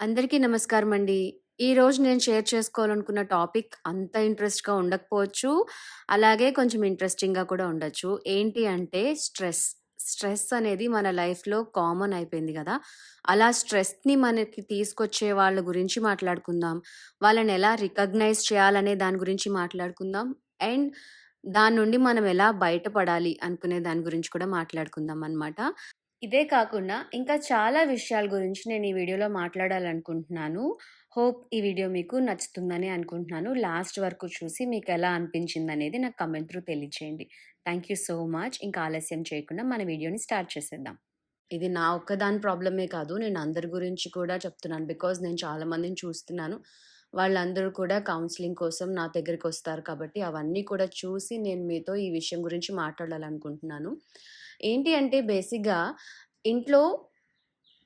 అందరికీ నమస్కారం అండి. ఈరోజు నేను షేర్ చేసుకోవాలనుకున్న టాపిక్ అంత ఇంట్రెస్ట్‌గా ఉండకపోవచ్చు. అలాగే కొంచెం ఇంట్రెస్టింగ్‌గా కూడా ఉండొచ్చు. ఏంటి అంటే స్ట్రెస్. స్ట్రెస్ అనేది మన లైఫ్‌లో కామన్ అయిపోయింది గదా! అలా స్ట్రెస్‌ని మనకి తీసుకొచ్చే వాళ్ళ గురించి మాట్లాడుకుందాం. వాళ్ళని ఎలా రికగ్నైజ్ చేయాలనే దాని గురించి మాట్లాడుకుందాం. అండ్ దాని నుండి మనం ఎలా బయటపడాలి అనుకునే దాని గురించి కూడా మాట్లాడుకుందాం అనమాట. ఇదే కాకుండా ఇంకా చాలా విషయాల గురించి నేను ఈ వీడియోలో మాట్లాడాలనుకుంటున్నాను. హోప్ ఈ వీడియో మీకు నచ్చుతుందని అనుకుంటున్నాను. లాస్ట్ వరకు చూసి మీకు ఎలా అనిపించింది అనేది నాకు కమెంట్ త్రూ తెలియచేయండి. Thank you so much. ఇంకా ఆలస్యం చేయకుండా మన వీడియోని స్టార్ట్ చేసేద్దాం. ఇది నా ఒక్కదాని ప్రాబ్లమే కాదు. నేను అందరి గురించి కూడా చెప్తున్నాను. బికాజ్ నేను చాలా మందిని చూస్తున్నాను. వాళ్ళందరూ కూడా కౌన్సిలింగ్ కోసం నా దగ్గరికి వస్తారు కాబట్టి అవన్నీ కూడా చూసి నేను మీతో ఈ విషయం గురించి మాట్లాడాలనుకుంటున్నాను. ఏంటి అంటే బేసిక్‌గా ఇంట్లో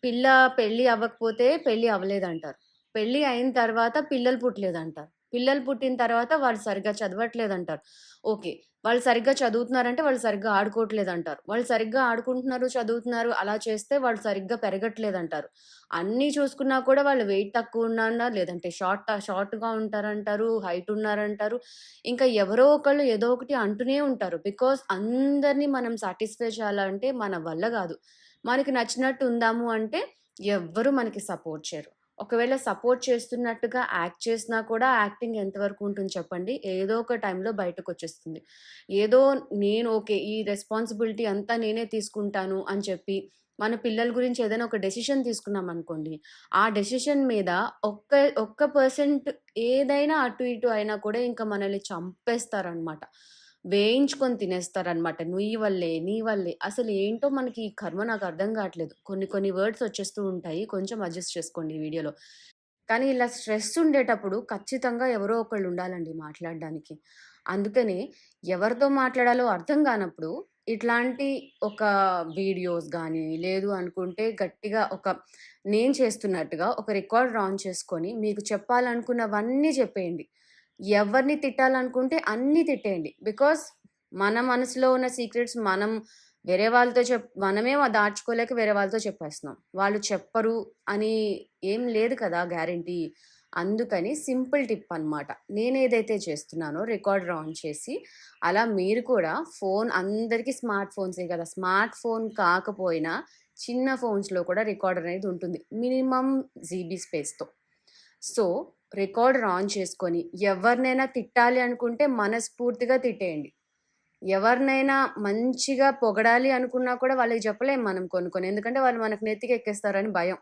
పిల్ల పెళ్ళి అవ్వకపోతే పెళ్ళి అవ్వలేదంటారు. పెళ్ళి అయిన తర్వాత పిల్లలు పుట్టలేదంటారు. పిల్లలు పుట్టిన తర్వాత వాళ్ళు సరిగ్గా చదవట్లేదు అంటారు ఓకే. వాళ్ళు సరిగ్గా చదువుతున్నారంటే వాళ్ళు సరిగ్గా ఆడుకోవట్లేదు అంటారు వాళ్ళు సరిగ్గా ఆడుకుంటున్నారు, చదువుతున్నారు అలా చేస్తే వాళ్ళు సరిగ్గా పెరగట్లేదు అంటారు అన్నీ చూసుకున్నా కూడా వాళ్ళు వెయిట్ తక్కువ ఉన్నారన్నా లేదంటే షార్ట్ షార్ట్‌గా ఉంటారంటారు, హైట్ ఉన్నారంటారు. ఇంకా ఎవరో ఒకళ్ళు ఏదో ఒకటి అంటూనే ఉంటారు. బికాస్ అందరిని మనం సాటిస్ఫై చేయాలంటే మన వల్ల కాదు మనకి నచ్చినట్టు ఉందాము అంటే ఎవ్వరు మనకి సపోర్ట్ చేయరు. ఒకవేళ సపోర్ట్ చేస్తున్నట్టుగా యాక్ట్ చేసినా కూడా యాక్టింగ్ ఎంతవరకు ఉంటుంది చెప్పండి. ఏదో ఒక టైంలో బయటకొచ్చేస్తుంది. ఏదో నేను ఓకే. ఈ రెస్పాన్సిబిలిటీ అంతా నేనే తీసుకుంటాను అని చెప్పి మన పిల్లల గురించి ఏదైనా ఒక డెసిషన్ తీసుకున్నాం అనుకోండి ఆ డెసిషన్ మీద ఒక్క ఒక్క పర్సెంట్ ఏదైనా అటు ఇటు అయినా కూడా ఇంకా మనల్ని చంపేస్తారనమాట. వేయించుకొని తినేస్తారనమాట. నుయ్యి వల్లే, నీ వల్లే. అసలు ఏంటో మనకి ఈ కర్మ నాకు అర్థం కావట్లేదు. కొన్ని కొన్ని వర్డ్స్ వచ్చేస్తూ ఉంటాయి. కొంచెం అడ్జస్ట్ చేసుకోండి ఈ వీడియోలో. కానీ ఇలా స్ట్రెస్ ఉండేటప్పుడు ఖచ్చితంగా ఎవరో ఒకళ్ళు ఉండాలండి మాట్లాడడానికి. అందుకనే ఎవరితో మాట్లాడాలో అర్థం కానప్పుడు ఇట్లాంటి ఒక వీడియోస్ కానీ లేదు అనుకుంటే గట్టిగా ఒక నేను చేస్తున్నట్టుగా ఒక రికార్డ్ ఆన్ చేసుకొని మీకు చెప్పాలనుకున్నవన్నీ చెప్పేయండి. ఎవరిని తిట్టాలనుకుంటే అన్నీ తిట్టేయండి. బికాస్ మన మనసులో ఉన్న సీక్రెట్స్ మనం వేరే వాళ్ళతో చెప్ మనమే దాచుకోలేక వేరే వాళ్ళతో చెప్పేస్తున్నాం. వాళ్ళు చెప్పరు అని ఏం లేదు కదా గ్యారంటీ. అందుకని సింపుల్ టిప్ అనమాట. ఏదైతే చేస్తున్నానో రికార్డర్ ఆన్ చేసి, అలా మీరు కూడా ఫోన్ అందరికీ స్మార్ట్ ఫోన్సే కదా! స్మార్ట్ ఫోన్ కాకపోయినా చిన్న ఫోన్స్‌లో కూడా రికార్డర్ అనేది ఉంటుంది. మినిమమ్ జీబీ స్పేస్‌తో. సో, రికార్డర్ ఆన్ చేసుకొని ఎవరినైనా తిట్టాలి అనుకుంటే మనస్ఫూర్తిగా తిట్టేయండి. ఎవరినైనా మంచిగా పొగడాలి అనుకున్నా కూడా వాళ్ళకి చెప్పలేం మనం కొనుక్కొని ఎందుకంటే వాళ్ళు మనకు నెత్తికెక్కేస్తారని భయం.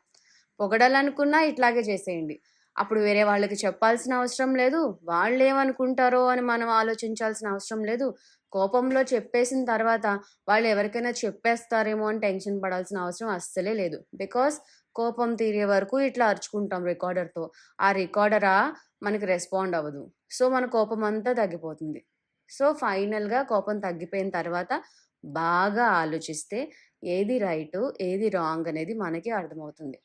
పొగడాలనుకున్నా ఇట్లాగే చేసేయండి. అప్పుడు వేరే వాళ్ళకి చెప్పాల్సిన అవసరం లేదు. వాళ్ళు ఏమనుకుంటారో అని మనం ఆలోచించాల్సిన అవసరం లేదు. కోపంలో చెప్పేసిన తర్వాత వాళ్ళు ఎవరికైనా చెప్పేస్తారేమో అని టెన్షన్ పడాల్సిన అవసరం అస్సలే లేదు. బికాస్ కోపం తీరే వరకు ఇట్లా అరుచుకుంటాం రికార్డర్‌తో. ఆ రికార్డరా మనకి రెస్పాండ్ అవ్వదు. సో, మన కోపం అంతా తగ్గిపోతుంది. సో, ఫైనల్‌గా కోపం తగ్గిపోయిన తర్వాత బాగా ఆలోచిస్తే ఏది రైటు, ఏది రాంగ్ అనేది మనకి అర్థమవుతుంది.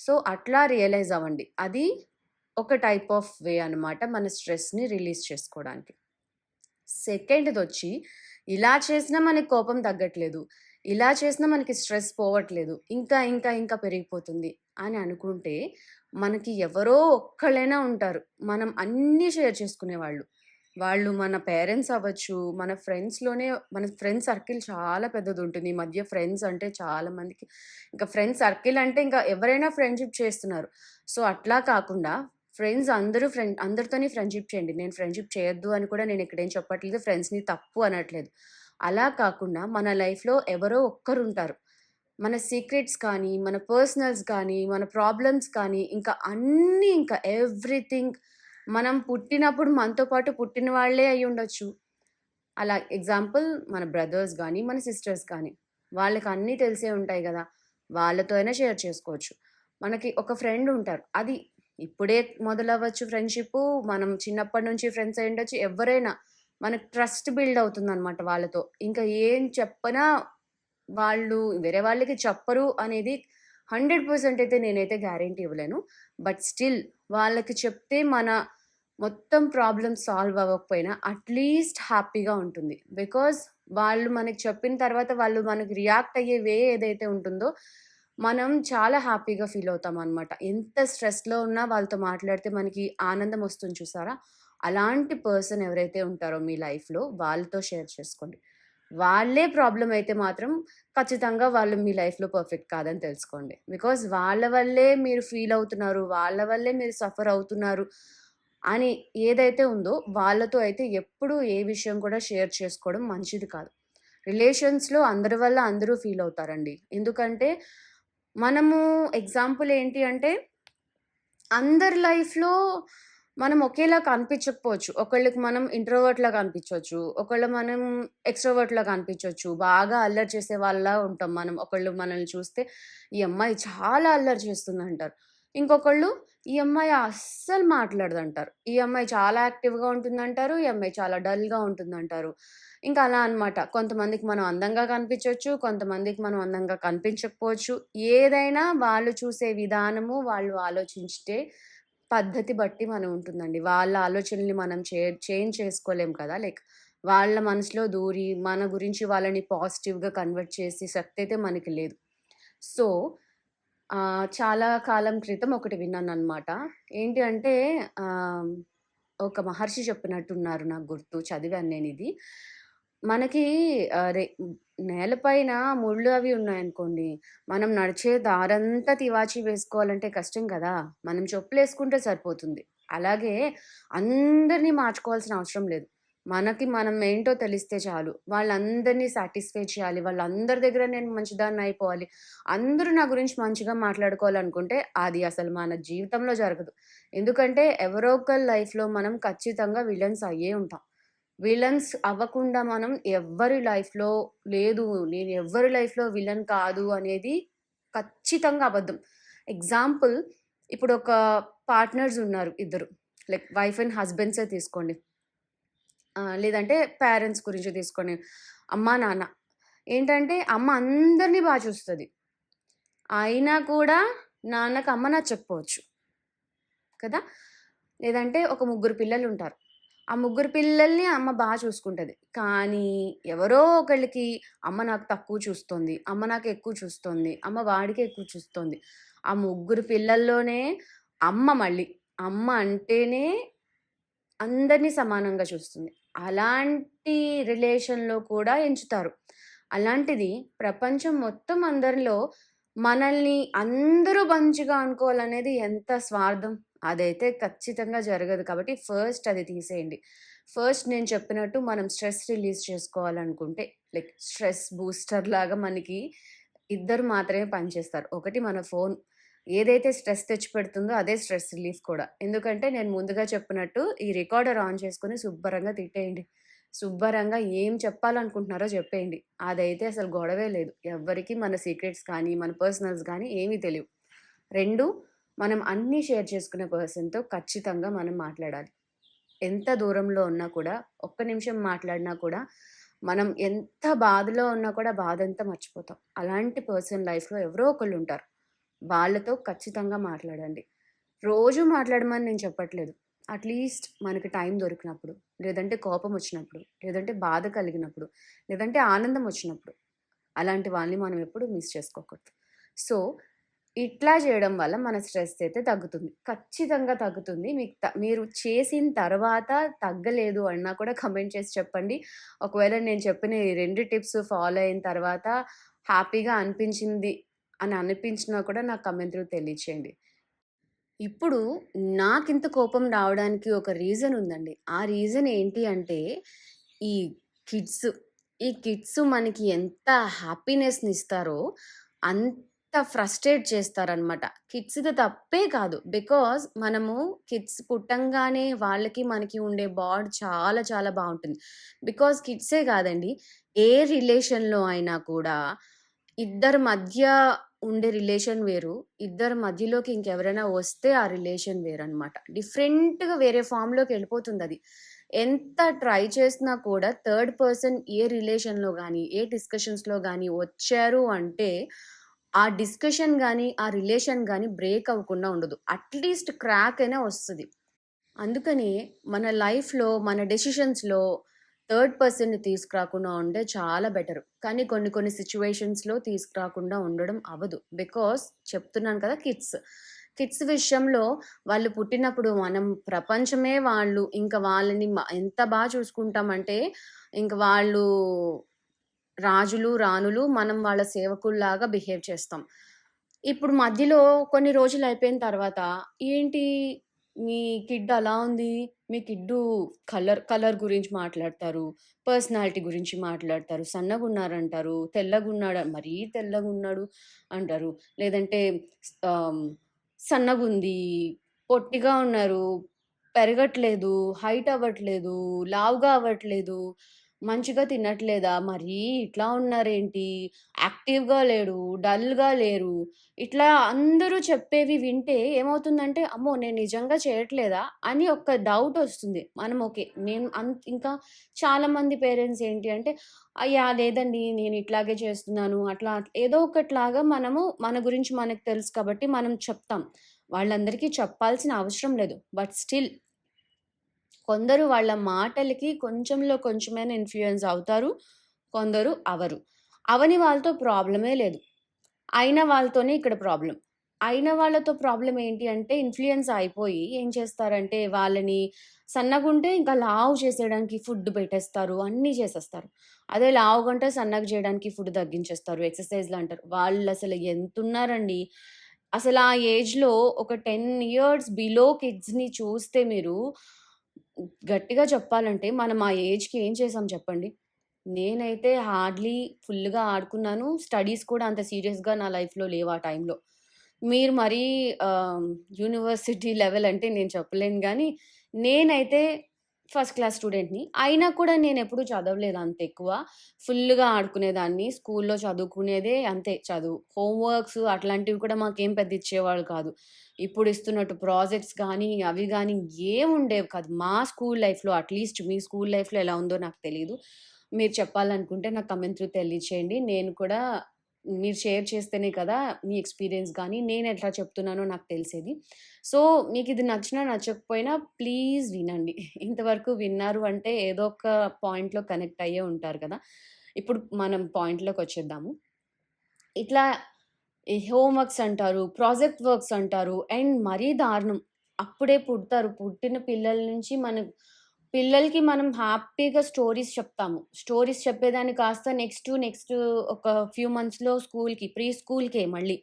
సో, అట్లా రియలైజ్ అవ్వండి. అది ఒక టైప్ ఆఫ్ వే అనమాట మన స్ట్రెస్‌ని రిలీజ్ చేసుకోవడానికి. సెకండ్‌దొచ్చి ఇలా చేసినా మనకి కోపం తగ్గట్లేదు. ఇలా చేసినా మనకి స్ట్రెస్ పోవట్లేదు. ఇంకా, ఇంకా, ఇంకా పెరిగిపోతుంది అని అనుకుంటే మనకి ఎవరో ఒక్కళ్ళైనా ఉంటారు. మనం అన్నీ షేర్ చేసుకునేవాళ్ళు. వాళ్ళు మన పేరెంట్స్ అవ్వచ్చు, మన ఫ్రెండ్స్‌లోనే మన ఫ్రెండ్స్ సర్కిల్ చాలా పెద్దది ఉంటుంది ఈ మధ్య ఫ్రెండ్స్ అంటే చాలా మందికి ఇంకా ఫ్రెండ్స్ సర్కిల్ అంటే ఇంకా ఎవరైనా ఫ్రెండ్‌షిప్ చేస్తున్నారు. సో, అట్లా కాకుండా ఫ్రెండ్స్ అందరూ ఫ్రెండ్ అందరితోనే ఫ్రెండ్‌షిప్ చేయండి. నేను ఫ్రెండ్‌షిప్ చేయొద్దు అని కూడా నేను ఇక్కడేం చెప్పట్లేదు. ఫ్రెండ్స్‌ని తప్పు అనట్లేదు. అలా కాకుండా మన లైఫ్‌లో ఎవరో ఒక్కరుంటారు. మన సీక్రెట్స్ కానీ, మన పర్సనల్స్ కానీ, మన ప్రాబ్లమ్స్ కానీ ఇంకా అన్నీ ఇంకా ఎవ్రీథింగ్ మనం పుట్టినప్పుడు మనతో పాటు పుట్టిన వాళ్ళే అయ్యుండొచ్చు. అలా ఎగ్జాంపుల్ మన బ్రదర్స్ కానీ మన సిస్టర్స్ కానీ. వాళ్ళకి అన్నీ తెలిసే ఉంటాయి కదా వాళ్ళతో అయినా షేర్ చేసుకోవచ్చు. మనకి ఒక ఫ్రెండ్ ఉంటారు. అది ఇప్పుడే మొదలవ్వచ్చు ఫ్రెండ్షిప్ మనం చిన్నప్పటి నుంచి ఫ్రెండ్స్ అయ్యుండొచ్చు. ఎవరైనా మనకు ట్రస్ట్ బిల్డ్ అవుతుందనమాట వాళ్ళతో. ఇంకా ఏం చెప్పనా వాళ్ళు వేరే వాళ్ళకి చెప్పరు అనేది 100% అయితే నేనైతే గ్యారంటీ ఇవ్వలేను. బట్ స్టిల్ వాళ్ళకి చెప్తే మన మొత్తం ప్రాబ్లమ్ సాల్వ్ అవ్వకపోయినా అట్‌లీస్ట్ హ్యాపీగా ఉంటుంది. బికాజ్ వాళ్ళు మనకి చెప్పిన తర్వాత వాళ్ళు మనకి రియాక్ట్ అయ్యే వే ఏదైతే ఉంటుందో మనం చాలా హ్యాపీగా ఫీల్ అవుతాం అనమాట ఎంత స్ట్రెస్‌లో ఉన్నా వాళ్ళతో మాట్లాడితే మనకి ఆనందం వస్తుంది చూసారా? అలాంటి పర్సన్ ఎవరైతే ఉంటారో మీ లైఫ్‌లో వాళ్ళతో షేర్ చేసుకోండి. వాళ్ళే ప్రాబ్లం అయితే మాత్రం ఖచ్చితంగా వాళ్ళు మీ లైఫ్‌లో పర్ఫెక్ట్ కాదని తెలుసుకోండి. బికాజ్ వాళ్ళ వల్లే మీరు ఫీల్ అవుతున్నారు. వాళ్ళ వల్లే మీరు సఫర్ అవుతున్నారు అని ఏదైతే ఉందో వాళ్ళతో అయితే ఎప్పుడూ ఏ విషయం కూడా షేర్ చేసుకోవడం మంచిది కాదు. రిలేషన్స్‌లో అందరి వల్ల అందరూ ఫీల్ అవుతారండి. ఎందుకంటే మనము ఎగ్జాంపుల్ ఏంటి అంటే అందరి లైఫ్‌లో మనం ఒకేలా కనిపించకపోవచ్చు. ఒకళ్ళకి మనం ఇంట్రోవర్ట్‌లా కనిపించవచ్చు ఒకళ్ళు మనం ఎక్స్‌ట్రోవర్ట్‌లా కనిపించవచ్చు బాగా అల్లరి చేసే వాళ్ళలా ఉంటాం మనం. ఒకళ్ళు మనల్ని చూస్తే ఈ అమ్మాయి చాలా అల్లరి చేస్తుంది అంటారు ఇంకొకళ్ళు ఈ అమ్మాయి అస్సలు మాట్లాడదంటారు. ఈ అమ్మాయి చాలా యాక్టివ్‌గా ఉంటుందంటారు. ఈ అమ్మాయి చాలా డల్‌గా ఉంటుందంటారు. ఇంకా అలా అన్నమాట. కొంతమందికి మనం అందంగా కనిపించవచ్చు కొంతమందికి మనం అందంగా కనిపించకపోవచ్చు. ఏదైనా వాళ్ళు చూసే విధానము, వాళ్ళు ఆలోచించే పద్ధతి బట్టి మనం ఉంటుందండి. వాళ్ళ ఆలోచనల్ని మనం చే చేంజ్ చేసుకోలేం కదా! లైక్ వాళ్ళ మనసులో దూరి, మన గురించి వాళ్ళని పాజిటివ్‌గా కన్వర్ట్ చేసే శక్తి అయితే మనకి లేదు. సో, చాలా కాలం క్రితం ఒకటి విన్నాను అనమాట ఏంటి అంటే ఒక మహర్షి చెప్పినట్టున్నారు నాకు గుర్తు. చదివాను నేను ఇది మనకి అదే నేలపైన ముళ్ళు అవి ఉన్నాయనుకోండి, మనం నడిచే దారంతా తివాచీ వేసుకోవాలంటే కష్టం కదా! మనం చెప్పులేసుకుంటే సరిపోతుంది. అలాగే అందరిని మార్చుకోవాల్సిన అవసరం లేదు. మనకి మనం ఏంటో తెలిస్తే చాలు. వాళ్ళందరిని సాటిస్ఫై చేయాలి. వాళ్ళందరి దగ్గర నేను మంచిదాన్నయిపోవాలి. అందరూ నా గురించి మంచిగా మాట్లాడుకోవాలనుకుంటే అది అసలు మన జీవితంలో జరగదు. ఎందుకంటే ఎవరో ఒకళ్ళ లైఫ్‌లో మనం ఖచ్చితంగా విలన్స్ అయ్యే ఉంటాం. విలన్స్ అవ్వకుండా మనం ఎవ్వరి లైఫ్‌లో లేదు. నేను ఎవ్వరి లైఫ్‌లో విలన్ కాదు అనేది ఖచ్చితంగా అబద్ధం. ఎగ్జాంపుల్ ఇప్పుడు ఒక పార్ట్నర్స్ ఉన్నారు ఇద్దరు. లైక్ వైఫ్ అండ్ హస్బెండ్సే తీసుకోండి. లేదంటే పేరెంట్స్ గురించి తీసుకోండి. అమ్మ, నాన్న. ఏంటంటే అమ్మ అందరిని బాగా చూస్తుంది అయినా కూడా నాన్నకి అమ్మ నచ్చకపోవచ్చు. కదా! లేదంటే ఒక ముగ్గురు పిల్లలు ఉంటారు ఆ ముగ్గురు పిల్లల్ని అమ్మ బాగా చూసుకుంటుంది కానీ ఎవరో ఒకళ్ళకి అమ్మ నాకు తక్కువ చూస్తుంది అమ్మ నాకు ఎక్కువ చూస్తుంది అమ్మ వాడికి ఎక్కువ చూస్తుంది ఆ ముగ్గురు పిల్లల్లోనే అమ్మ మళ్ళీ. అమ్మ అంటేనే అందరిని సమానంగా చూస్తుంది. అలాంటి రిలేషన్‌లో కూడా ఎంచుతారు. అలాంటిది ప్రపంచం మొత్తం అందరిలో మనల్ని అందరూ మంచిగా అనుకోవాలనేది ఎంత స్వార్థం. అదైతే ఖచ్చితంగా జరగదు. కాబట్టి ఫస్ట్ అది తీసేయండి. ఫస్ట్ నేను చెప్పినట్టు మనం స్ట్రెస్ రిలీజ్ చేసుకోవాలనుకుంటే లైక్ స్ట్రెస్ బూస్టర్ లాగా మనకి ఇద్దరు మాత్రమే పనిచేస్తారు. ఒకటి మన ఫోన్. ఏదైతే స్ట్రెస్ తెచ్చిపెడుతుందో అదే స్ట్రెస్ రిలీఫ్ కూడా. ఎందుకంటే నేను ముందుగా చెప్పినట్టు ఈ రికార్డర్ ఆన్ చేసుకుని శుభ్రంగా తిట్టేయండి. శుభ్రంగా ఏం చెప్పాలనుకుంటున్నారో చెప్పేయండి. అదైతే అసలు గొడవే లేదు. ఎవరికి మన సీక్రెట్స్ కానీ, మన పర్సనల్స్ కానీ ఏమీ తెలియవు. రెండు మనం అన్నీ షేర్ చేసుకునే పర్సన్‌తో ఖచ్చితంగా మనం మాట్లాడాలి. ఎంత దూరంలో ఉన్నా కూడా ఒక్క నిమిషం మాట్లాడినా కూడా మనం ఎంత బాధలో ఉన్నా కూడా బాధ అంతా మర్చిపోతాం. అలాంటి పర్సన్ లైఫ్‌లో ఎవరో ఒకళ్ళు ఉంటారు వాళ్ళతో ఖచ్చితంగా మాట్లాడండి. రోజు మాట్లాడమని నేను చెప్పట్లేదు. అట్‌లీస్ట్ మనకి టైం దొరికినప్పుడు, లేదంటే కోపం వచ్చినప్పుడు, లేదంటే బాధ కలిగినప్పుడు, లేదంటే ఆనందం వచ్చినప్పుడు. అలాంటి వాళ్ళని మనం ఎప్పుడు మిస్ చేసుకోకూడదు. సో, ఇట్లా చేయడం వల్ల మన స్ట్రెస్ అయితే తగ్గుతుంది. ఖచ్చితంగా తగ్గుతుంది. మీకు త మీరు చేసిన తర్వాత తగ్గలేదు అన్నా కూడా కమెంట్ చేసి చెప్పండి. ఒకవేళ నేను చెప్పిన ఈ రెండు టిప్స్ ఫాలో అయిన తర్వాత హ్యాపీగా అనిపించింది అని అనిపించినా కూడా నాకు కామెంట్ తెలియచేయండి. ఇప్పుడు నాకింత కోపం రావడానికి ఒక రీజన్ ఉందండి. ఆ రీజన్ ఏంటి అంటే ఈ కిడ్స్. ఈ కిడ్స్ మనకి ఎంత హ్యాపీనెస్‌నిస్తారో అంత ఫ్రస్ట్రేట్ చేస్తారనమాట. కిడ్స్‌ది తప్పే కాదు. బికాజ్ మనము కిడ్స్ పుట్టంగానే వాళ్ళకి, మనకి ఉండే బాండ్ చాలా చాలా బాగుంటుంది బికాజ్ కిడ్సే కాదండి. ఏ రిలేషన్‌లో అయినా కూడా ఇద్దరి మధ్య ఉండే రిలేషన్ వేరు. ఇద్దరి మధ్యలోకి ఇంకెవరైనా వస్తే ఆ రిలేషన్ వేరు అనమాట డిఫరెంట్‌గా వేరే ఫామ్లోకి వెళ్ళిపోతుంది అది ఎంత ట్రై చేసినా కూడా థర్డ్ పర్సన్ ఏ రిలేషన్‌లో కానీ ఏ డిస్కషన్స్‌లో కానీ వచ్చారు అంటే ఆ డిస్కషన్ కానీ ఆ రిలేషన్ కానీ బ్రేక్ అవ్వకుండా ఉండదు. అట్‌లీస్ట్ క్రాక్ అయినా వస్తుంది అందుకని మన లైఫ్‌లో, మన డెసిషన్స్‌లో థర్డ్ పర్సన్‌ని తీసుకురాకుండా ఉంటే చాలా బెటర్. కానీ కొన్ని కొన్ని సిచ్యువేషన్స్లో తీసుకురాకుండా ఉండడం అవ్వదు. బికాస్ చెప్తున్నాను కదా కిడ్స్. కిడ్స్ విషయంలో వాళ్ళు పుట్టినప్పుడు మనం ప్రపంచమే వాళ్ళు. ఇంకా వాళ్ళని ఎంత బాగా చూసుకుంటామంటే ఇంక వాళ్ళు రాజులు, రాణులు. మనం వాళ్ళ సేవకుల్లాగా బిహేవ్ చేస్తాం. ఇప్పుడు మధ్యలో కొన్ని రోజులు అయిపోయిన తర్వాత ఏంటి మీ కిడ్ అలా ఉంది. మీ కిడ్డు కలర్ కలర్ గురించి మాట్లాడతారు. పర్సనాలిటీ గురించి మాట్లాడతారు. సన్నగున్నారంటారు. తెల్లగున్నాడు మరీ తెల్లగున్నాడు అంటారు. లేదంటే సన్నగుంది, పొట్టిగా ఉన్నారు, పెరగట్లేదు, హైట్ అవ్వట్లేదు, లావుగా అవ్వట్లేదు, మంచిగా తినట్లేదా, మరీ ఇట్లా ఉన్నారేంటి, యాక్టివ్‌గా లేడు, డల్‌గా లేరు. ఇట్లా అందరూ చెప్పేవి వింటే ఏమవుతుందంటే, అమ్మో! నేను నిజంగా చేయట్లేదా అని ఒక డౌట్ వస్తుంది మనం ఓకే. నేను అంత ఇంకా చాలామంది పేరెంట్స్ ఏంటి అంటే, అయ్యా! లేదండి నేను ఇట్లాగే చేస్తున్నాను. అట్లా ఏదో ఒకటిలాగా మనము మన గురించి మనకు తెలుసు కాబట్టి మనం చెప్తాం. వాళ్ళందరికీ చెప్పాల్సిన అవసరం లేదు. బట్ స్టిల్ కొందరు వాళ్ళ మాటలకి కొంచెంలో కొంచెమైనా ఇన్ఫ్లుయెన్స్ అవుతారు. కొందరు అవరు అవని వాళ్ళతో ప్రాబ్లమే లేదు. అయిన వాళ్ళతోనే ఇక్కడ ప్రాబ్లం అయిన వాళ్ళతో ప్రాబ్లం ఏంటి అంటే ఇన్ఫ్లుయెన్స్ అయిపోయి ఏం చేస్తారంటే వాళ్ళని సన్నగుంటే ఇంకా లావు చేసేయడానికి ఫుడ్ పెట్టేస్తారు. అన్నీ చేసేస్తారు. అదే లావుగుంటే సన్నగా చేయడానికి ఫుడ్ తగ్గించేస్తారు. ఎక్సర్‌సైజ్‌లు అంటారు. వాళ్ళు అసలు ఎంత ఎంతున్నారండి. అసలు ఆ ఏజ్‌లో ఒక 10 ఇయర్స్ బిలో కిడ్స్‌ని చూస్తే మీరు గట్టిగా చెప్పాలంటే మనం ఆ ఏజ్‌కి ఏం చేసాం చెప్పండి? నేనైతే హార్డ్‌లీ ఫుల్‌గా ఆడుకున్నాను. స్టడీస్ కూడా అంత సీరియస్‌గా నా లైఫ్‌లో లేవు ఆ టైంలో. మీరు మరీ యూనివర్సిటీ లెవెల్ అంటే నేను చెప్పలేను కానీ నేనైతే ఫస్ట్ క్లాస్ స్టూడెంట్‌ని. అయినా కూడా నేను ఎప్పుడు చదవలేదు అంత ఎక్కువ. ఫుల్‌గా ఆడుకునేదాన్ని. స్కూల్‌లో చదువుకునేదే అంతే చదువు. హోంవర్క్స్ అట్లాంటివి కూడా మాకేం పెద్ద ఇచ్చేవాళ్ళు కాదు. ఇప్పుడు ఇస్తున్నట్టు ప్రాజెక్ట్స్ కానీ అవి కానీ ఏముండేవి కాదు. మా స్కూల్ లైఫ్‌లో అట్‌లీస్ట్ మీ స్కూల్ లైఫ్‌లో ఎలా ఉందో నాకు తెలియదు మీరు చెప్పాలనుకుంటే నాకు కమెంట్ త్రూ తెలియచేయండి. నేను కూడా మీరు షేర్ చేస్తేనే కదా మీ ఎక్స్‌పీరియన్స్ కానీ నేను ఎట్లా చెప్తున్నానో నాకు తెలిసేది. సో, మీకు ఇది నచ్చినా, నచ్చకపోయినా ప్లీజ్ వినండి. ఇంతవరకు విన్నారు అంటే ఏదో ఒక పాయింట్‌లో కనెక్ట్ అయ్యే ఉంటారు కదా! ఇప్పుడు మనం పాయింట్లోకి వచ్చేద్దాము ఇట్లా ఈ హోమ్ వర్క్స్ అంటారు, ప్రాజెక్ట్ వర్క్స్ అంటారు అండ్ మరీ దారుణం. అప్పుడే పుడతారు. పుట్టిన పిల్లల నుంచి మనకు పిల్లలకి మనం హ్యాపీగా స్టోరీస్ చెప్తాము. స్టోరీస్ చెప్పేదాన్ని కాస్త నెక్స్ట్, నెక్స్ట్ ఒక ఫ్యూ మంత్స్‌లో స్కూల్‌కి ప్రీ స్కూల్‌కే మళ్ళీ.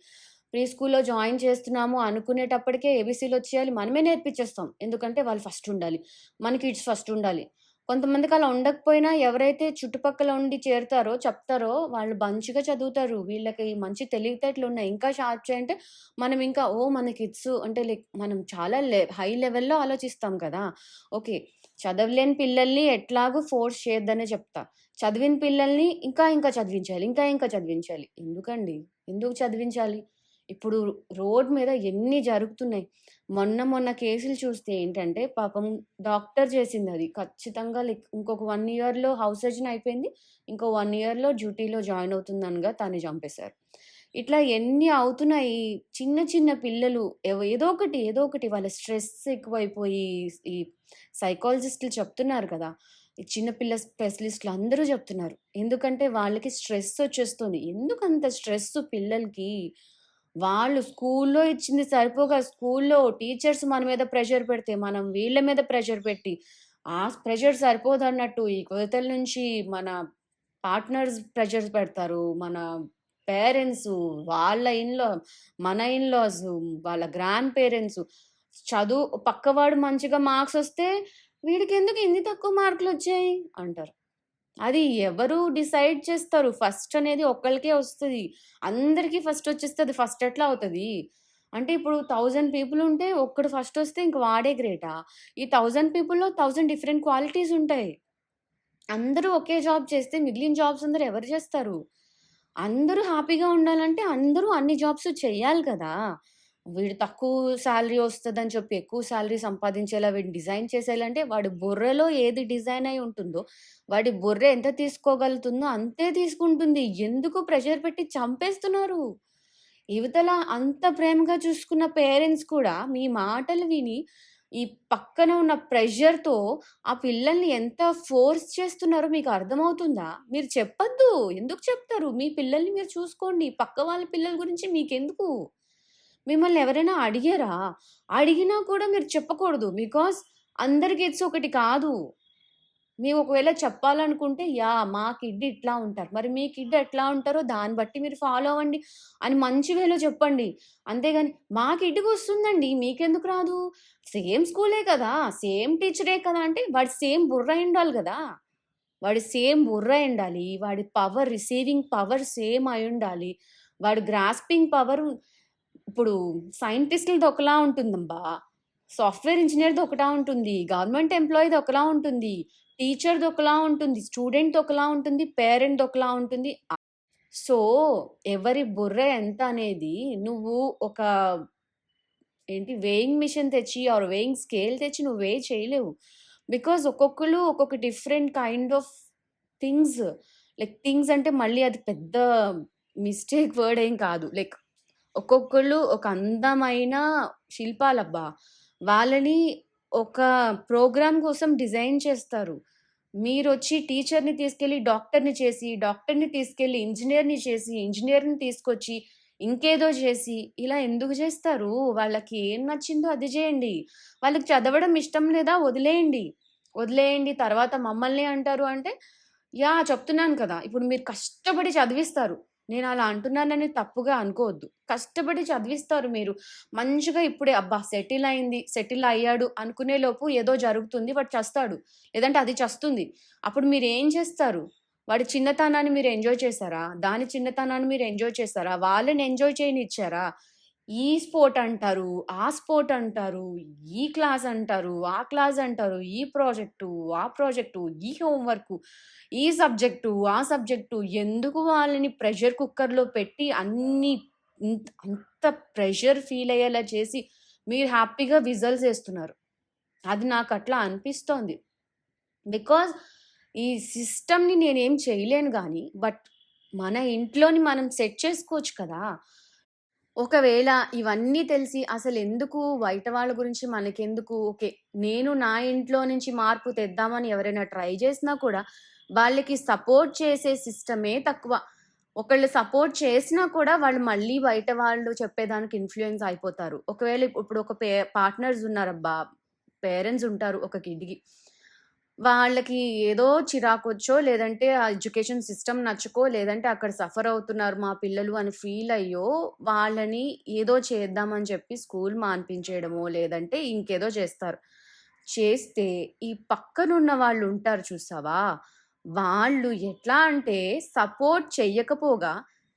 ప్రీ స్కూల్‌లో జాయిన్ చేస్తున్నాము అనుకునేటప్పటికే ఏబీసీలు వచ్చేయాలి మనమే నేర్పించేస్తాం. ఎందుకంటే వాళ్ళు ఫస్ట్ ఉండాలి. మన కిడ్స్ ఫస్ట్ ఉండాలి. కొంతమందికి అలా ఉండకపోయినా ఎవరైతే చుట్టుపక్కల ఉండి చేరుతారో, చెప్తారో వాళ్ళు మంచిగా చదువుతారు. వీళ్ళకి మంచి తెలివితేటలున్నాయి. ఇంకా షార్ప్ చేయంటే మనం ఇంకా ఓ మన కిడ్స్ అంటే లైక్ మనం చాలా లె హై లెవెల్‌లో ఆలోచిస్తాం కదా! ఓకే. చదవలేని పిల్లల్ని ఎట్లాగో ఫోర్స్ చేయొద్దనే చెప్తా. చదివిన పిల్లల్ని ఇంకా ఇంకా చదివించాలి. ఇంకా ఇంకా చదివించాలి. ఎందుకండి? ఎందుకు చదివించాలి? ఇప్పుడు రోడ్ మీద ఎన్ని జరుగుతున్నాయి. మొన్న మొన్న కేసులు చూస్తే ఏంటంటే పాపం డాక్టర్ చేసింది అది ఖచ్చితంగా లైక్ ఇంకొక వన్ ఇయర్‌లో హౌస్ సర్జన్ అయిపోయింది. ఇంకో వన్ ఇయర్‌లో డ్యూటీలో జాయిన్ అవుతుందనగా తను చంపేశారు. ఇట్లా ఎన్ని అవుతున్నాయి. చిన్న చిన్న పిల్లలు ఏదో ఒకటి, ఏదో ఒకటి వాళ్ళ స్ట్రెస్ ఎక్కువైపోయి ఈ సైకాలజిస్టులు చెప్తున్నారు కదా! ఈ చిన్నపిల్ల స్పెషలిస్టులు అందరూ చెప్తున్నారు. ఎందుకంటే వాళ్ళకి స్ట్రెస్ వచ్చేస్తుంది. ఎందుకంత స్ట్రెస్ పిల్లలకి? వాళ్ళు స్కూల్‌లో ఇచ్చింది సరిపోగా స్కూల్‌లో టీచర్స్ మన మీద ప్రెషర్ పెడితే, మనం వీళ్ళ మీద ప్రెషర్ పెట్టి, ఆ ప్రెషర్ సరిపోదు అన్నట్టు ఈ కొలతల నుంచి మన పార్ట్నర్స్ ప్రెషర్స్ పెడతారు. మన పేరెంట్స్ వాళ్ళ ఇన్లో మన ఇన్లాస్ వాళ్ళ గ్రాండ్ పేరెంట్స్ చదువు పక్కవాడు మంచిగా మార్క్స్ వస్తే, "వీడికెందుకు ఇన్ని తక్కువ మార్కులు వచ్చాయి అంటారు. అది ఎవరు డిసైడ్ చేస్తారు? ఫస్ట్ అనేది ఒకరికే వస్తుంది అందరికీ ఫస్ట్ వచ్చేస్తుంది ఫస్ట్ ఎట్లా అవుతుంది అంటే ఇప్పుడు థౌజండ్ పీపుల్ ఉంటే ఒక్కడు ఫస్ట్ వస్తే ఇంక వాడే గ్రేటా? ఈ థౌజండ్ పీపుల్‌లో థౌజండ్ డిఫరెంట్ క్వాలిటీస్ ఉంటాయి. అందరూ ఒకే జాబ్ చేస్తే మిగిలిన జాబ్స్ అందరూ ఎవరు చేస్తారు? అందరూ హ్యాపీగా ఉండాలంటే అందరూ అన్ని జాబ్స్ చెయ్యాలి కదా! వీడు తక్కువ శాలరీ వస్తుందని చెప్పి ఎక్కువ శాలరీ సంపాదించేలా వీడిని డిజైన్ చేసేయాలంటే వాడి బుర్రలో ఏది డిజైన్ అయి ఉంటుందో, వాడి బుర్ర ఎంత తీసుకోగలుగుతుందో అంతే తీసుకుంటుంది. ఎందుకు ప్రెషర్ పెట్టి చంపేస్తున్నారు? ఇవతల అంత ప్రేమగా చూసుకున్న పేరెంట్స్ కూడా మీ మాటలు విని ఈ పక్కన ఉన్న ప్రెషర్‌తో ఆ పిల్లల్ని ఎంత ఫోర్స్ చేస్తున్నారో మీకు అర్థమవుతుందా? మీరు చెప్పొద్దు. ఎందుకు చెప్తారు? మీ పిల్లల్ని మీరు చూసుకోండి. పక్క వాళ్ళ పిల్లల గురించి మీకెందుకు? మిమ్మల్ని ఎవరైనా అడిగారా? అడిగినా కూడా మీరు చెప్పకూడదు. బికాస్ అందరికి ఇట్స్ ఒకటి కాదు. మేము ఒకవేళ చెప్పాలనుకుంటే యా మా కిడ్ ఇట్లా ఉంటారు. మరి మీ కిడ్ ఎట్లా ఉంటారో దాన్ని బట్టి మీరు ఫాలో అవ్వండి అని మంచి వేలో చెప్పండి. అంతేగాని మా కిడ్‌కి వస్తుందండి మీకెందుకు రాదు? సేమ్ స్కూలే కదా! సేమ్ టీచరే కదా! అంటే వాడి సేమ్ బుర్ర ఉండాలి కదా వాడి సేమ్ బుర్ర ఉండాలి వాడి పవర్ రిసీవింగ్ పవర్ సేమ్ అయ్యుండాలి. వాడు గ్రాస్పింగ్ పవర్ ఇప్పుడు సైంటిస్టులది ఒకలా ఉంటుందమ్మా సాఫ్ట్‌వేర్ ఇంజనీర్ది ఒకలా ఉంటుంది. గవర్నమెంట్ ఎంప్లాయీది ఒకలా ఉంటుంది. టీచర్‌ది ఒకలా ఉంటుంది. స్టూడెంట్ ఒకలా ఉంటుంది. పేరెంట్ ఒకలా ఉంటుంది. సో, ఎవరి బుర్ర ఎంత అనేది నువ్వు ఒక ఏంటి వేయింగ్ మిషన్ తెచ్చి ఆర్ వేయింగ్ స్కేల్ తెచ్చి నువ్వు వేయి చేయలేవు. బికాజ్ ఒక్కొక్కరు ఒక్కొక్క different kind of things like things అంటే మళ్ళీ అది పెద్ద మిస్టేక్ వర్డ్ ఏం కాదు. లైక్ ఒక్కొక్కళ్ళు ఒక అందమైన శిల్పాలబ్బా! వాళ్ళని ఒక ప్రోగ్రామ్ కోసం డిజైన్ చేస్తారు. మీరు వచ్చి టీచర్‌ని తీసుకెళ్ళి డాక్టర్‌ని చేసి, డాక్టర్‌ని తీసుకెళ్ళి ఇంజనీర్ని చేసి, ఇంజనీర్ని తీసుకొచ్చి ఇంకేదో చేసి ఇలా ఎందుకు చేస్తారు? వాళ్ళకి ఏం నచ్చిందో అది చేయండి. వాళ్ళకి చదవడం ఇష్టం లేదా వదిలేయండి. వదిలేయండి. తర్వాత మమ్మల్ని అంటారు అంటే యా చెప్తున్నాను కదా! ఇప్పుడు మీరు కష్టపడి చదివిస్తారు. నేను అలా అంటున్నానని తప్పుగా అనుకోవద్దు. కష్టపడి చదివిస్తారు మీరు. మంచిగా ఇప్పుడే అబ్బా! సెటిల్ అయింది, సెటిల్ అయ్యాడు అనుకునే లోపు ఏదో జరుగుతుంది. వాడు చస్తాడు. లేదంటే అది చస్తుంది. అప్పుడు మీరు ఏం చేస్తారు? వాడి చిన్నతనాన్ని మీరు ఎంజాయ్ చేసారా? దాని చిన్నతనాన్ని మీరు ఎంజాయ్ చేశారా వాళ్ళని ఎంజాయ్ చేయనిచ్చారా? ఈ స్పోర్ట్ అంటారు, ఆ స్పోర్ట్ అంటారు, ఈ క్లాస్ అంటారు, ఆ క్లాస్ అంటారు, ఈ ప్రాజెక్టు, ఆ ప్రాజెక్టు, ఈ హోంవర్కు, ఈ సబ్జెక్టు, ఆ సబ్జెక్టు ఎందుకు వాళ్ళని ప్రెషర్ కుక్కర్‌లో పెట్టి అన్ని అంత ప్రెషర్ ఫీల్ అయ్యేలా చేసి మీరు హ్యాపీగా విజల్స్ వేస్తున్నారు అది నాకు అట్లా అనిపిస్తోంది. బికాజ్ ఈ సిస్టమ్‌ని నేనేం చేయలేను కానీ బట్ మన ఇంట్లోని మనం సెట్ చేసుకోవచ్చు కదా! ఒకవేళ ఇవన్నీ తెలిసి అసలు ఎందుకు బయట వాళ్ళ గురించి మనకెందుకు? ఓకే. నేను నా ఇంట్లో నుంచి మార్పు తెద్దామని ఎవరైనా ట్రై చేసినా కూడా వాళ్ళకి సపోర్ట్ చేసే సిస్టమే తక్కువ. ఒకళ్ళు సపోర్ట్ చేసినా కూడా వాళ్ళు మళ్ళీ బయట వాళ్ళు చెప్పేదానికి ఇన్ఫ్లుయెన్స్ అయిపోతారు. ఒకవేళ ఇప్పుడు ఒక పే పార్ట్నర్స్ ఉన్నారబ్బా! పేరెంట్స్ ఉంటారు ఒక కిడ్‌కి. వాళ్ళకి ఏదో చిరాకొచ్చో, లేదంటే ఆ ఎడ్యుకేషన్ సిస్టమ్ నచ్చకో, లేదంటే అక్కడ సఫర్ అవుతున్నారు మా పిల్లలు అని ఫీల్ అయ్యో, వాళ్ళని ఏదో చేద్దామని చెప్పి స్కూల్ మాన్పించేయడమో, లేదంటే ఇంకేదో చేస్తారు. చేస్తే ఈ పక్కనున్న వాళ్ళు ఉంటారు చూసావా? వాళ్ళు ఎట్లా అంటే సపోర్ట్ చెయ్యకపోగా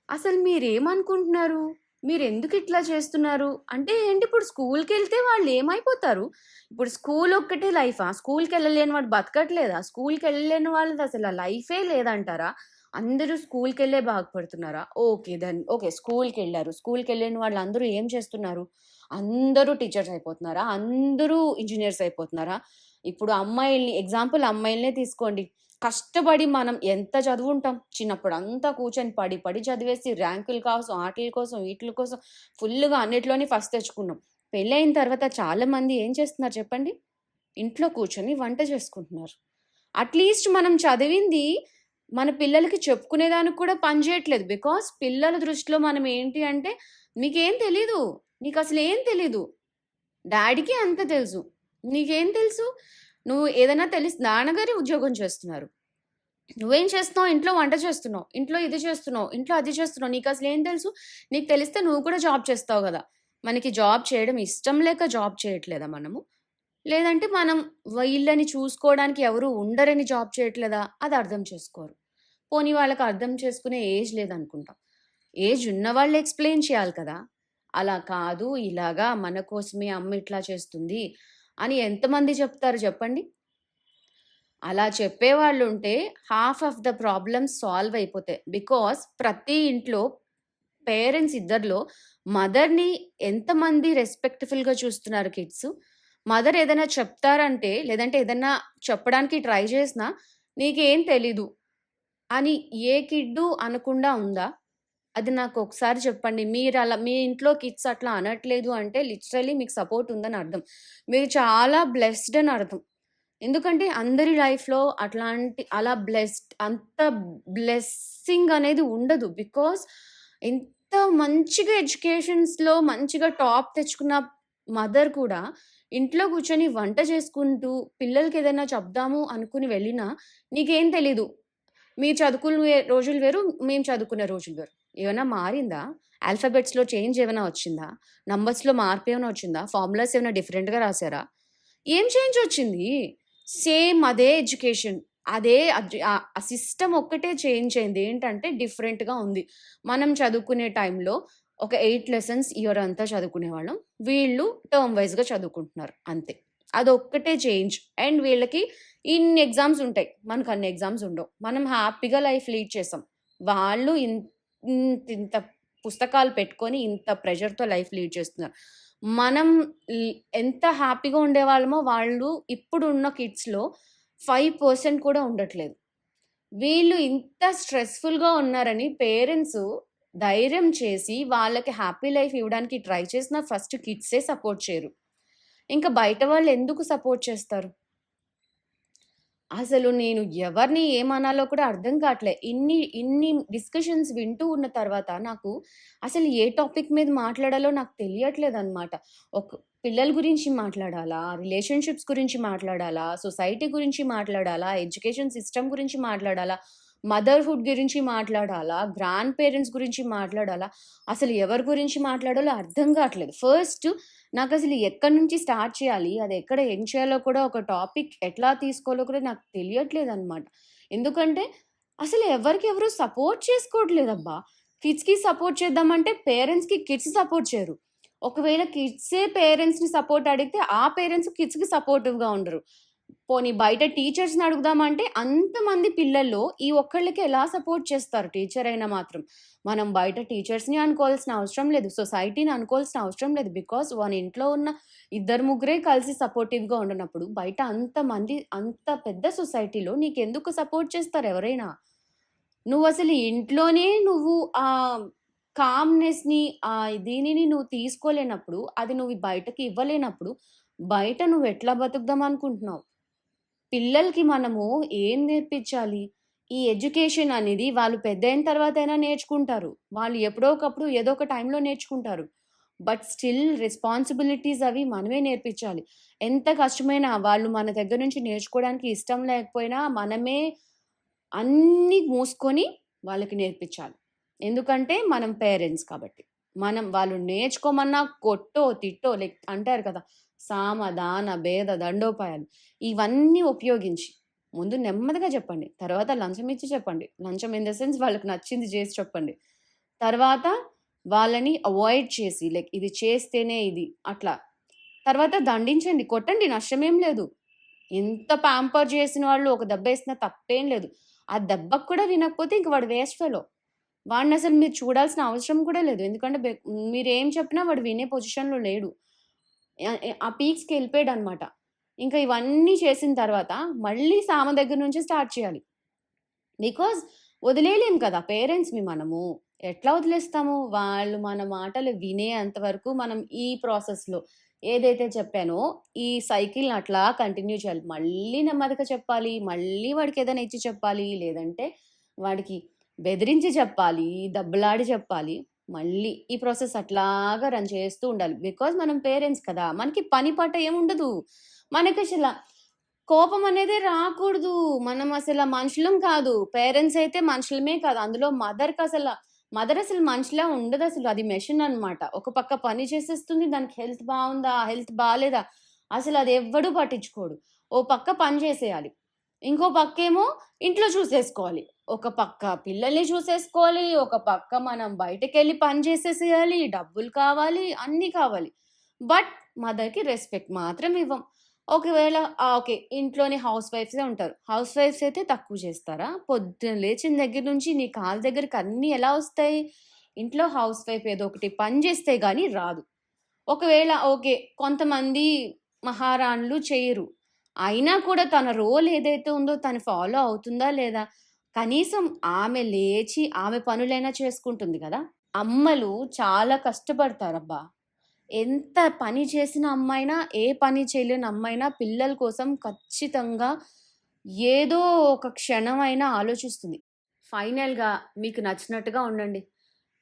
అసలు మీరేమనుకుంటున్నారు? మీరు ఎందుకు ఇట్లా చేస్తున్నారు? అంటే ఏంటి ఇప్పుడు స్కూల్కి వెళ్తే వాళ్ళు ఏమైపోతారు? ఇప్పుడు స్కూల్ ఒక్కటే లైఫా? స్కూల్కి వెళ్ళలేని వాడు బతకట్లేదా? స్కూల్కి వెళ్ళలేని వాళ్ళది అసలు లైఫే లేదంటారా? అందరూ స్కూల్కి వెళ్ళే బాగుపడుతున్నారా? ఓకే. Then okay. స్కూల్కి వెళ్ళారు స్కూల్కి వెళ్ళిన వాళ్ళు అందరూ ఏం చేస్తున్నారు? అందరూ టీచర్స్ అయిపోతున్నారా? అందరూ ఇంజనీర్స్ అయిపోతున్నారా? ఇప్పుడు అమ్మాయిల్ని ఎగ్జాంపుల్ అమ్మాయిలనే తీసుకోండి. కష్టపడి మనం ఎంత చదువుంటాం. చిన్నప్పుడు అంతా కూర్చొని పడి, పడి చదివేసి ర్యాంకుల కోసం, ఆటల కోసం, వీటిల కోసం ఫుల్లుగా అన్నిట్లోని ఫస్ట్ తెచ్చుకున్నాం. పెళ్ళయిన తర్వాత చాలామంది ఏం చేస్తున్నారు చెప్పండి? ఇంట్లో కూర్చొని వంట చేసుకుంటున్నారు. అట్‌లీస్ట్ మనం చదివింది మన పిల్లలకి చెప్పుకునేదానికి కూడా పని చేయట్లేదు. పిల్లల దృష్టిలో మనం ఏంటి అంటే, "నీకేం తెలీదు. ఏం తెలీదు. డాడీకి అంత తెలుసు. నీకేం తెలుసు? నువ్వు ఏదైనా తెలిసి నాన్నగారి ఉద్యోగం చేస్తున్నారు. నువ్వేం చేస్తున్నావు? ఇంట్లో వంట చేస్తున్నావు. ఇంట్లో ఇది చేస్తున్నావు. ఇంట్లో అది చేస్తున్నావు. నీకు అసలు ఏం తెలుసు? నీకు తెలిస్తే నువ్వు కూడా జాబ్ చేస్తావు కదా మనకి జాబ్ చేయడం ఇష్టం లేక జాబ్ చేయట్లేదా మనము? లేదంటే మనం వీళ్ళని చూసుకోవడానికి ఎవరు ఉండరని జాబ్ చేయట్లేదా? అది అర్థం చేసుకోరు. పోనీ వాళ్ళకి అర్థం చేసుకునే ఏజ్ లేదనుకుంటాం. ఏజ్ ఉన్న వాళ్ళు ఎక్స్‌ప్లెయిన్ చేయాలి కదా! అలా కాదు, ఇలాగా మన కోసమే అమ్మ ఇట్లా చేస్తుంది అని ఎంతమంది చెప్తారు చెప్పండి? అలా చెప్పేవాళ్ళుంటే half of the problems solve అయిపోతాయి. బికాస్ ప్రతి ఇంట్లో పేరెంట్స్ ఇద్దరిలో మదర్‌ని ఎంతమంది రెస్పెక్ట్‌ఫుల్‌గా చూస్తున్నారు కిడ్స్ మదర్ ఏదైనా చెప్తారంటే, లేదంటే ఏదైనా చెప్పడానికి ట్రై చేసినా, "నీకేం తెలీదు" అని ఏ కిడ్డు అనకుండా ఉందా? అది నాకు ఒకసారి చెప్పండి. మీరు అలా మీ ఇంట్లో కిడ్స్ అట్లా అనట్లేదు అంటే లిటరలీ మీకు సపోర్ట్ ఉందని అర్థం. మీరు చాలా బ్లెస్డ్ అని అర్థం. ఎందుకంటే అందరి లైఫ్‌లో అట్లాంటి అలా బ్లెస్డ్ అంత బ్లెస్సింగ్ అనేది ఉండదు. బికాస్ ఎంత మంచిగా ఎడ్యుకేషన్స్‌లో మంచిగా టాప్ తెచ్చుకున్న మదర్ కూడా ఇంట్లో కూర్చొని వంట చేసుకుంటూ పిల్లలకి ఏదైనా చెప్దాము అనుకుని వెళ్ళినా నీకేం తెలీదు. మీరు చదువుకునే రోజులు వేరు. మేము చదువుకునే రోజులు వేరు. ఏమైనా మారిందా? ఆల్ఫాబెట్స్‌లో చేంజ్ ఏమైనా వచ్చిందా? నంబర్స్‌లో మార్పు ఏమైనా వచ్చిందా? ఫార్ములాస్ ఏమైనా డిఫరెంట్‌గా రాసారా? ఏం చేంజ్ వచ్చింది? సేమ్ అదే ఎడ్యుకేషన్. అదే ఆ సిస్టమ్ ఒక్కటే చేంజ్ అయింది. ఏంటంటే డిఫరెంట్‌గా ఉంది. మనం చదువుకునే టైంలో ఒక ఎయిట్ లెసన్స్ ఇయర్ అంతా చదువుకునే వాళ్ళం వీళ్ళు టర్మ్ వైస్‌గా చదువుకుంటున్నారు అంతే. అది ఒక్కటే చేంజ్. అండ్ వీళ్ళకి ఇన్ని ఎగ్జామ్స్ ఉంటాయి. మనకు అన్ని ఎగ్జామ్స్ ఉండవు. మనం హ్యాపీగా లైఫ్ లీడ్ చేసాం. వాళ్ళు ఇన్ ఇంత పుస్తకాలు పెట్టుకొని ఇంత ప్రెషర్‌తో లైఫ్ లీడ్ చేస్తున్నారు. మనం ఎంత హ్యాపీగా ఉండేవాళ్ళమో వాళ్ళు ఇప్పుడున్న కిడ్స్‌లో ఫైవ్ పర్సెంట్ కూడా ఉండట్లేదు. వీళ్ళు ఇంత స్ట్రెస్‌ఫుల్‌గా ఉన్నారని పేరెంట్స్ ధైర్యం చేసి వాళ్ళకి హ్యాపీ లైఫ్ ఇవ్వడానికి ట్రై చేసిన ఫస్ట్ కిడ్సే సపోర్ట్ చేయరు. ఇంకా బయట వాళ్ళు ఎందుకు సపోర్ట్ చేస్తారు? అసలు నేను ఎవరిని ఏమనాలో కూడా అర్థం కావట్లే. ఇన్ని ఇన్ని డిస్కషన్స్ వింటూ ఉన్న తర్వాత నాకు అసలు ఏ టాపిక్ మీద మాట్లాడాలో నాకు తెలియట్లేదు అనమాట ఒక పిల్లల గురించి మాట్లాడాలా? రిలేషన్‌షిప్స్ గురించి మాట్లాడాలా? సొసైటీ గురించి మాట్లాడాలా? ఎడ్యుకేషన్ సిస్టమ్ గురించి మాట్లాడాలా? మదర్‌హుడ్ గురించి మాట్లాడాలా? గ్రాండ్ పేరెంట్స్ గురించి మాట్లాడాలా? అసలు ఎవరి గురించి మాట్లాడాలో అర్థం కావట్లేదు. ఫస్ట్ నాకు అసలు ఎక్కడి నుంచి స్టార్ట్ చేయాలి? అది ఎక్కడ ఏం చేయాలో కూడా ఒక టాపిక్ ఎట్లా తీసుకోవాలో కూడా నాకు తెలియట్లేదు అనమాట ఎందుకంటే అసలు ఎవరికి ఎవరు సపోర్ట్ చేసుకోవట్లేదబ్బా! కిడ్స్‌కి సపోర్ట్ చేద్దామంటే పేరెంట్స్‌కి కిడ్స్ సపోర్ట్ చేయరు. ఒకవేళ కిడ్సే పేరెంట్స్‌ని సపోర్ట్ అడిగితే ఆ పేరెంట్స్ కిడ్స్‌కి సపోర్టివ్‌గా ఉండరు. పోనీ బయట టీచర్స్‌ని అడుగుదామంటే అంతమంది పిల్లల్లో ఈ ఒక్కళ్ళకి ఎలా సపోర్ట్ చేస్తారు టీచర్ అయినా మాత్రం. మనం బయట టీచర్స్‌ని అనుకోవాల్సిన అవసరం లేదు. సొసైటీని అనుకోవాల్సిన అవసరం లేదు. బికాస్ వన్ ఇంట్లో ఉన్న ఇద్దరు ముగ్గురే కలిసి సపోర్టివ్‌గా ఉండనప్పుడు బయట అంతమంది అంత పెద్ద సొసైటీలో నీకెందుకు సపోర్ట్ చేస్తారు ఎవరైనా? నువ్వు అసలు ఇంట్లోనే నువ్వు ఆ కామ్‌నెస్‌ని ఆ దీనిని నువ్వు తీసుకోలేనప్పుడు, అది నువ్వు బయటకి ఇవ్వలేనప్పుడు, బయట నువ్వు ఎట్లా బతుకుదాం అనుకుంటున్నావు? పిల్లలకి మనము ఏం నేర్పించాలి? ఈ ఎడ్యుకేషన్ అనేది వాళ్ళు పెద్ద అయిన తర్వాత అయినా నేర్చుకుంటారు. వాళ్ళు ఎప్పుడో ఒకప్పుడు ఏదో ఒక టైంలో నేర్చుకుంటారు. బట్ స్టిల్ రెస్పాన్సిబిలిటీస్ అవి మనమే నేర్పించాలి. ఎంత కష్టమైనా వాళ్ళు మన దగ్గర నుంచి నేర్చుకోవడానికి ఇష్టం లేకపోయినా మనమే అన్నీ మూసుకొని వాళ్ళకి నేర్పించాలి. ఎందుకంటే మనం పేరెంట్స్ కాబట్టి. మనం వాళ్ళు నేర్చుకోమన్నా కొట్టో, తిట్టో లైక్ అంటారు కదా! సామ, దాన, భేద, దండోపాయాలు ఇవన్నీ ఉపయోగించి ముందు నెమ్మదిగా చెప్పండి. తర్వాత లంచం ఇచ్చి చెప్పండి. లంచం ఇన్ ద సెన్స్ వాళ్ళకి నచ్చింది చేసి చెప్పండి. తర్వాత వాళ్ళని అవాయిడ్ చేసి లైక్ ఇది చేస్తేనే ఇది అట్లా. తర్వాత దండించండి. కొట్టండి నష్టమేం లేదు. ఎంత ప్యాంపర్ చేసిన వాళ్ళు ఒక దెబ్బ వేసినా తప్పేం లేదు. ఆ దెబ్బకు కూడా వినకపోతే ఇంక వాడు వేస్ట్ ఫెలో. వాడినసలు మీరు చూడాల్సిన అవసరం కూడా లేదు. ఎందుకంటే మీరు ఏం చెప్పినా వాడు వినే పొజిషన్‌లో లేడు. ఆ పీక్స్‌కి వెళ్ళిపోయాడు అనమాట ఇంకా ఇవన్నీ చేసిన తర్వాత మళ్ళీ సామ దగ్గర నుంచి స్టార్ట్ చేయాలి. బికాజ్ వదిలేయలేం కదా! పేరెంట్స్‌ని మనము. ఎట్లా వదిలేస్తాము? వాళ్ళు మన మాటలు వినేంత వరకు మనం ఈ ప్రాసెస్‌లో ఏదైతే చెప్పానో ఈ సైకిల్‌ని అట్లా కంటిన్యూ చేయాలి. మళ్ళీ నెమ్మదిగా చెప్పాలి. మళ్ళీ వాడికి ఏదైనా ఇచ్చి చెప్పాలి. లేదంటే వాడికి బెదిరించి చెప్పాలి. దెబ్బలాడి చెప్పాలి. మళ్ళీ ఈ ప్రాసెస్ అట్లాగా రన్ చేస్తూ ఉండాలి. బికాజ్ మనం పేరెంట్స్ కదా! మనకి పని పాట ఏముండదు. మనకి అసలు కోపం అనేది రాకూడదు. మనం అసలు మనుషులం కాదు. పేరెంట్స్ అయితే మనుషులమే కాదు. అందులో మదర్కి అసలు మదర్ అసలు మనిషిలా ఉండదు అసలు అది మెషిన్ అనమాట. ఒక పక్క పని చేసేస్తుంది. దానికి హెల్త్ బాగుందా హెల్త్ బాగాలేదా అసలు అది ఎవ్వడూ పట్టించుకోడు. ఓ పక్క పని చేసేయాలి. ఇంకో పక్కేమో ఇంట్లో చూసేసుకోవాలి. ఒక పక్క పిల్లల్ని చూసేసుకోవాలి. ఒక పక్క మనం బయటకెళ్ళి పని చేసేసేయాలి. డబ్బులు కావాలి. అన్నీ కావాలి. బట్ మదర్‌కి రెస్పెక్ట్ మాత్రం ఇవ్వం. ఒకవేళ ఓకే. ఇంట్లోనే హౌస్ వైఫ్సే ఉంటారు. హౌస్ వైఫ్స్ అయితే తక్కువ చేస్తారా? పొద్దున లేచిన దగ్గర నుంచి నీ కాళ్ళ దగ్గరికి అన్నీ ఎలా వస్తాయి? ఇంట్లో హౌస్ వైఫ్ ఏదో ఒకటి పని చేస్తే కానీ రాదు. ఒకవేళ ఓకే. కొంతమంది మహారాణులు చేయరు అయినా కూడా తన రోల్ ఏదైతే ఉందో తను ఫాలో అవుతుందా లేదా? కనీసం ఆమె లేచి ఆమె పనులైనా చేసుకుంటుంది కదా! అమ్మలు చాలా కష్టపడతారబ్బా! ఎంత పని చేసిన అమ్మైనా, ఏ పని చేయలేని అమ్మైనా పిల్లల కోసం ఖచ్చితంగా ఏదో ఒక క్షణమైనా ఆలోచిస్తుంది. ఫైనల్‌గా మీకు నచ్చినట్టుగా ఉండండి.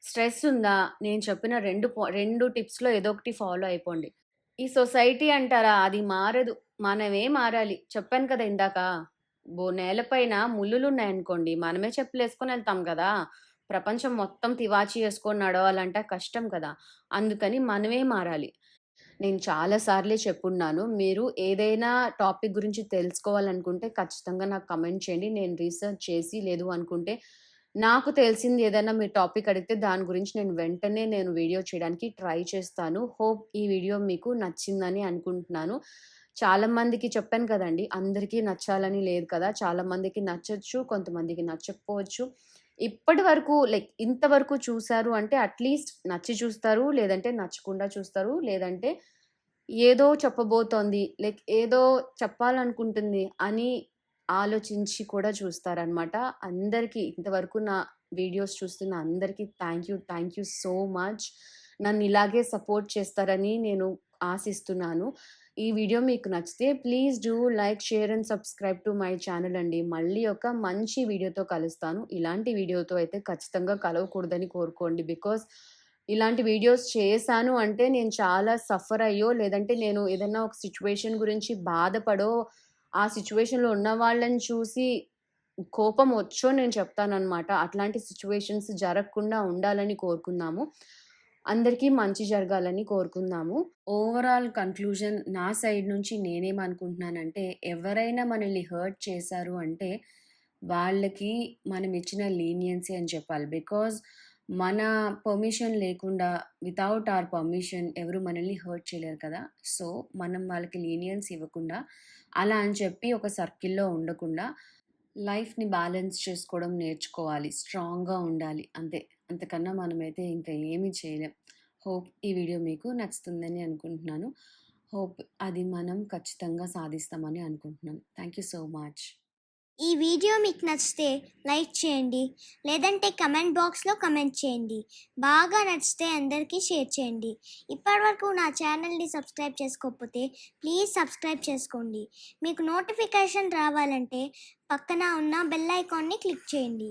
స్ట్రెస్ ఉందా? నేను చెప్పిన రెండు రెండు టిప్స్‌లో ఏదో ఒకటి ఫాలో అయిపోండి. ఈ సొసైటీ అంటారా అది మారదు. మనమే మారాలి. చెప్పాను కదా ఇందాక. బో నేలపైన ముల్లులున్నాయనుకోండి మనమే చెప్పులు వేసుకొని వెళ్తాం కదా! ప్రపంచం మొత్తం తివాచి వేసుకొని నడవాలంటే కష్టం కదా! అందుకని మనమే మారాలి. నేను చాలాసార్లే చెప్పున్నాను. మీరు ఏదైనా టాపిక్ గురించి తెలుసుకోవాలనుకుంటే ఖచ్చితంగా నాకు కమెంట్ చేయండి. నేను రీసెర్చ్ చేసి లేదు అనుకుంటే నాకు తెలిసింది ఏదైనా మీ టాపిక్ అడిగితే దాని గురించి నేను వెంటనే నేను వీడియో చేయడానికి ట్రై చేస్తాను. హోప్ ఈ వీడియో మీకు నచ్చిందని అనుకుంటున్నాను. చాలా మందికి చెప్పాను కదండి అందరికీ నచ్చాలని లేదు కదా! చాలా మందికి నచ్చచ్చు కొంతమందికి నచ్చకపోవచ్చు. ఇప్పటి వరకు లైక్ ఇంతవరకు చూసారు అంటే అట్‌లీస్ట్ నచ్చి చూస్తారు. లేదంటే నచ్చకుండా చూస్తారు. లేదంటే ఏదో చెప్పబోతోంది. లైక్ ఏదో చెప్పాలనుకుంటుంది అని ఆలోచించి కూడా చూస్తారనమాట. అందరికీ ఇంతవరకు నా వీడియోస్ చూస్తున్న అందరికీ thank you. Thank you so much. నన్ను ఇలాగే సపోర్ట్ చేస్తారని నేను ఆశిస్తున్నాను. ఈ వీడియో మీకు నచ్చితే please do like, share and subscribe to my channel అండి. మళ్ళీ ఒక మంచి వీడియోతో కలుస్తాను. ఇలాంటి వీడియోతో అయితే ఖచ్చితంగా కలవకూడదని కోరుకోండి. బికాస్ ఇలాంటి వీడియోస్ చేశాను అంటే నేను చాలా సఫర్ అయ్యో లేదంటే నేను ఏదన్నా ఒక సిచ్యువేషన్ గురించి బాధపడో, ఆ సిచ్యువేషన్లో ఉన్న వాళ్ళని చూసి కోపం వచ్చో నేను చెప్తాననమాట. అట్లాంటి సిచ్యువేషన్స్ జరగకుండా ఉండాలని కోరుకుందాము. అందరికీ మంచి జరగాలని కోరుకుందాము. ఓవరాల్ కన్‌క్లూజన్ నా సైడ్ నుంచి నేనేమనుకుంటున్నానంటే ఎవరైనా మనల్ని హర్ట్ చేశారు అంటే వాళ్ళకి మనం ఇచ్చిన లీనియన్సీ అని చెప్పాలి. బికాజ్ మన పర్మిషన్ లేకుండా వితౌట్ ఆర్ పర్మిషన్ ఎవరు మనల్ని హర్ట్ చేయలేరు కదా! సో, మనం వాళ్ళకి లీనియన్స్ ఇవ్వకుండా అలా అని చెప్పి ఒక సర్కిల్‌లో ఉండకుండా లైఫ్‌ని బ్యాలెన్స్ చేసుకోవడం నేర్చుకోవాలి. స్ట్రాంగ్‌గా ఉండాలి. అంతే. అంతకన్నా మనమైతే ఇంకా ఏమి చేయలేం. హోప్ ఈ వీడియో మీకు నచ్చుతుందని అనుకుంటున్నాను. హోప్ అది మనం ఖచ్చితంగా సాధిస్తామని అనుకుంటున్నాను. Thank you so much. ఈ వీడియో మీకు నచ్చితే లైక్ చేయండి. లేదంటే కమెంట్ బాక్స్‌లో కమెంట్ చేయండి. బాగా నచ్చితే అందరికీ షేర్ చేయండి. ఇప్పటివరకు నా ఛానల్‌ని సబ్స్క్రైబ్ చేసుకోకపోతే ప్లీజ్ సబ్స్క్రైబ్ చేసుకోండి. మీకు నోటిఫికేషన్ రావాలంటే పక్కన ఉన్న బెల్ ఐకాన్‌ని క్లిక్ చేయండి.